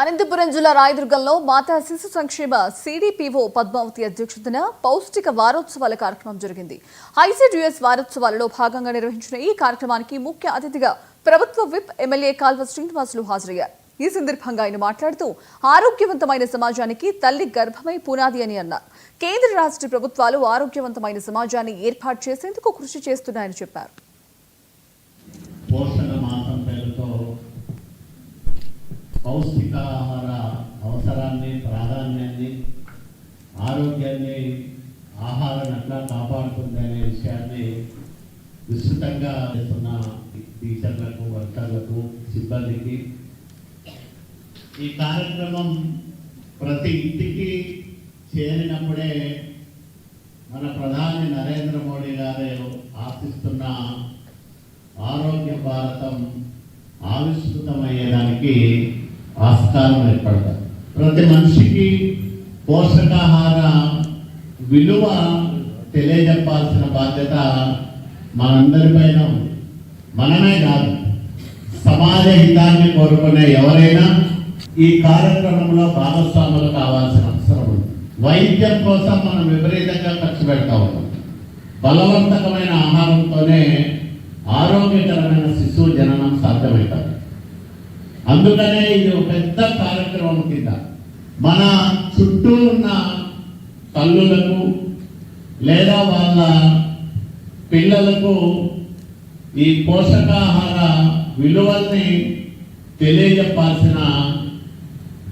అనంతపురం జిల్లా రాయదుర్గంలో మాతా శిశు సంక్షేమ సిడిపిఓ పద్మావతి అధ్యక్షతన పౌష్టిక వారోత్సవాల కార్యక్రమం జరిగింది. ఐసీడీఎస్ వారోత్సవాలలో భాగంగా నిర్వహించిన ఈ కార్యక్రమానికి ముఖ్య అతిథిగా ప్రభుత్వ విప్ ఎమ్మెల్యే కాల్వ శ్రీనివాసులు హాజరయ్యారు. ఈ సందర్భంగా ఆయన మాట్లాడుతూ ఆరోగ్యవంతమైన సమాజానికి తల్లి గర్భమై పునాది అని అన్నారు. కేంద్ర రాష్ట్ర ప్రభుత్వాలు ఆరోగ్యవంతమైన సమాజాన్ని ఏర్పాటు చేసేందుకు కృషి చేస్తున్నాయని చెప్పారు. పౌష్టికాహార అవసరాన్ని ప్రాధాన్యాన్ని ఆరోగ్యాన్ని ఆహారం ఎట్లా కాపాడుతుంది అనే విషయాన్ని విస్తృతంగా చేస్తున్న టీచర్లకు వర్కర్లకు సిబ్బందికి. ఈ కార్యక్రమం ప్రతి ఇంటికి చేరినప్పుడే మన ప్రధాని నరేంద్ర మోడీ గారు ఆశిస్తున్న ఆరోగ్య భారతం ఆవిష్కృతమయ్యేదానికి ఆస్కారం ఏర్పడతాం ప్రతి మనిషికి పోషకాహార విలువ తెలియజెప్పాల్సిన బాధ్యత మనందరిపైన ఉంది. మనమే కాదు సమాజ హితాన్ని కోరుకునే ఎవరైనా ఈ కార్యక్రమంలో భాగస్వాములు కావాల్సిన అవసరం ఉంది. వైద్యం కోసం మనం విపరీతంగా ఖర్చు పెడతా ఉన్నాం. బలవంతకమైన ఆహారంతోనే ఆరోగ్యకరమైన శిశువు జననం సాధ్యమవుతాం. అందుకనే ఇది ఒక పెద్ద కార్యక్రమం కింద. మన చుట్టూ ఉన్న తల్లులకు లేదా వాళ్ళ పిల్లలకు ఈ పోషకాహార విలువల్ని తెలియజెప్పాల్సిన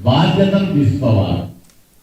బాధ్యతను తీసుకోవాలి.